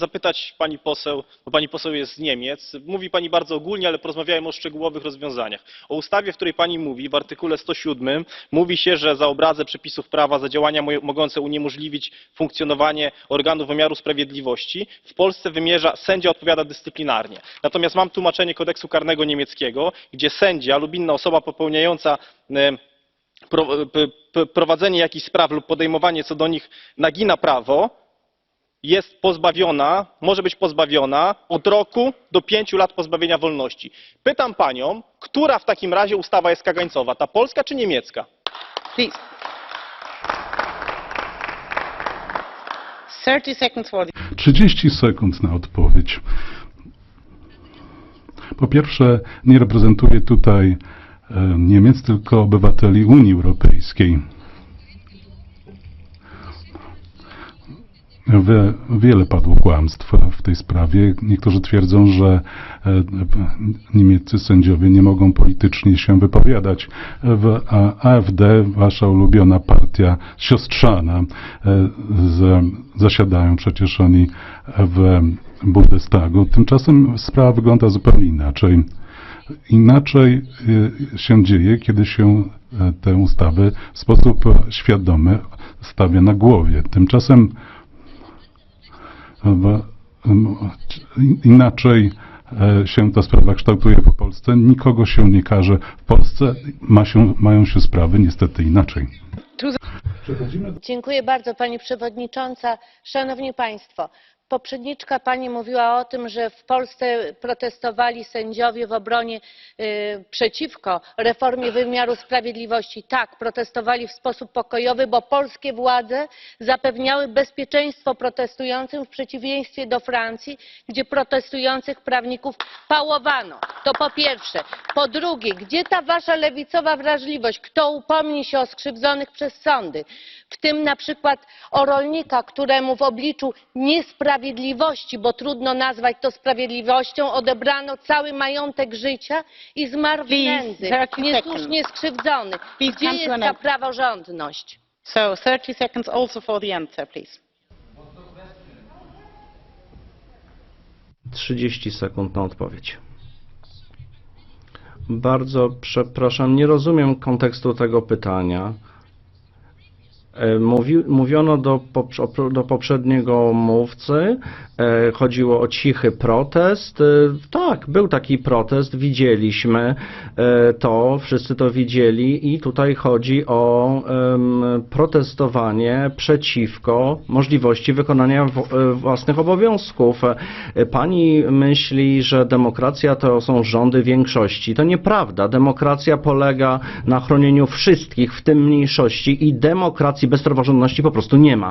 zapytać pani poseł, bo pani poseł jest z Niemiec. Mówi pani bardzo ogólnie, ale porozmawiajmy o szczegółowych rozwiązaniach. O ustawie, w której pani mówi, w artykule 107 mówi się, że za obrazę przepisów prawa, za działania mo- mogące uniemożliwić funkcjonowanie organów wymiaru sprawiedliwości w Polsce wymierza sędzia odpowiada dyscyplinarnie. Natomiast mam tłumaczenie kodeksu karnego niemieckiego, gdzie sędzia lub inna osoba popełniająca p, p, prowadzenie jakichś spraw lub podejmowanie co do nich nagina prawo, jest pozbawiona, może być pozbawiona od roku do pięciu lat pozbawienia wolności. Pytam panią, która w takim razie ustawa jest kagańcowa, ta polska czy niemiecka? Please. 30 seconds for the 30 sekund na odpowiedź. Po pierwsze, nie reprezentuję tutaj e, Niemiec, tylko obywateli Unii Europejskiej. Wie, wiele padło kłamstw w tej sprawie. Niektórzy twierdzą, że e, niemieccy sędziowie nie mogą politycznie się wypowiadać. W AfD, wasza ulubiona partia siostrzana, e, zasiadają przecież oni w Bundestagu. Tymczasem sprawa wygląda zupełnie inaczej. Inaczej y, się dzieje, kiedy się e, tę ustawę w sposób e, świadomy stawia na głowie. Tymczasem inaczej e, się ta sprawa kształtuje po Polsce. Nikogo się nie karze. W Polsce ma się, mają się sprawy niestety inaczej. Dziękuję bardzo Pani Przewodnicząca. Szanowni Państwo, poprzedniczka Pani mówiła o tym, że w Polsce protestowali sędziowie w obronie y, przeciwko reformie wymiaru sprawiedliwości. Tak, protestowali w sposób pokojowy, bo polskie władze zapewniały bezpieczeństwo protestującym w przeciwieństwie do Francji, gdzie protestujących prawników pałowano. To po pierwsze. Po drugie, gdzie ta Wasza lewicowa wrażliwość? Kto upomni się o skrzywdzonych przez sądy? w tym na przykład o rolnika, któremu w obliczu niesprawiedliwości, bo trudno nazwać to sprawiedliwością, odebrano cały majątek życia i zmarł w nędzy, 30 niesłusznie skrzywdzony. Please Gdzie jest ta praworządność? So 30 seconds also for the answer, please. 30 sekund na odpowiedź. Bardzo przepraszam, nie rozumiem kontekstu tego pytania. E, Mówi, mówiono do, do poprzedniego mówcy, e, chodziło o cichy protest. E, tak, był taki protest, widzieliśmy to, wszyscy to widzieli i tutaj chodzi o protestowanie przeciwko możliwości wykonania własnych obowiązków. Pani myśli, że demokracja to są rządy większości. To nieprawda. Demokracja polega na chronieniu wszystkich, w tym mniejszości i demokracji bez praworządności po prostu nie ma.